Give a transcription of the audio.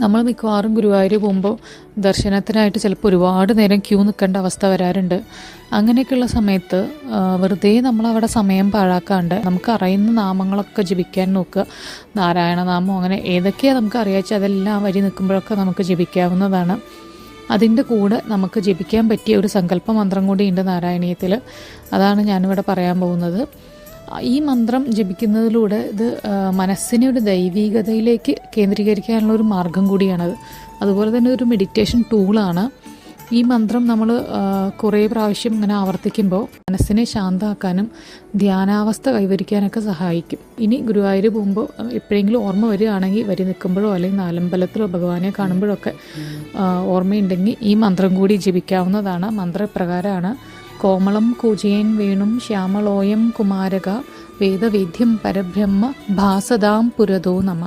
നമ്മൾ മിക്കവാറും ഗുരുവായൂർ പോകുമ്പോൾ ദർശനത്തിനായിട്ട് ചിലപ്പോൾ ഒരുപാട് നേരം ക്യൂ നിൽക്കേണ്ട അവസ്ഥ വരാറുണ്ട്. അങ്ങനെയൊക്കെയുള്ള സമയത്ത് വെറുതെ നമ്മളവിടെ സമയം പാഴാക്കാണ്ട് നമുക്ക് അറിയുന്ന നാമങ്ങളൊക്കെ ജപിക്കാൻ നോക്കുക. നാരായണ നാരായണനാമം അങ്ങനെ ഏതൊക്കെയാണ് നമുക്ക് അറിയാച്ചാൽ അതെല്ലാം വരി നിൽക്കുമ്പോഴൊക്കെ നമുക്ക് ജപിക്കാവുന്നതാണ്. അതിന്റെ കൂടെ നമുക്ക് ജപിക്കാൻ പറ്റിയ ഒരു സങ്കല്പ മന്ത്രം കൂടിയുണ്ട് നാരായണീയത്തിൽ അതാണ് ഞാനിവിടെ പറയാൻ പോകുന്നത്. ഈ മന്ത്രം ജപിക്കുന്നതിലൂടെ ഇത് മനസ്സിനെ ഒരു ദൈവീകതയിലേക്ക് കേന്ദ്രീകരിക്കാനുള്ള ഒരു മാർഗം കൂടിയാണത്. അതുപോലെ തന്നെ ഒരു മെഡിറ്റേഷൻ ടൂളാണ് ഈ മന്ത്രം നമ്മൾ കുറേ പ്രാവശ്യം ഇങ്ങനെ ആവർത്തിക്കുമ്പോൾ മനസ്സിനെ ശാന്തമാക്കാനും ധ്യാനാവസ്ഥ കൈവരിക്കാനൊക്കെ സഹായിക്കും. ഇനി ഗുരുവായൂർ പോകുമ്പോൾ എപ്പോഴെങ്കിലും ഓർമ്മ വരികയാണെങ്കിൽ വരി നിൽക്കുമ്പോഴോ അല്ലെങ്കിൽ നാലമ്പലത്തിലോ ഭഗവാനെ കാണുമ്പോഴൊക്കെ ഓർമ്മയുണ്ടെങ്കിൽ ഈ മന്ത്രം കൂടി ജപിക്കാവുന്നതാണ്. മന്ത്രപ്രകാരമാണ്. കോമളം കൂജയൻ വേണും ശ്യാമളോയം കുമാരക വേദവേദ്യം പരബ്രഹ്മ ഭാസദാം പുരതോ നമ.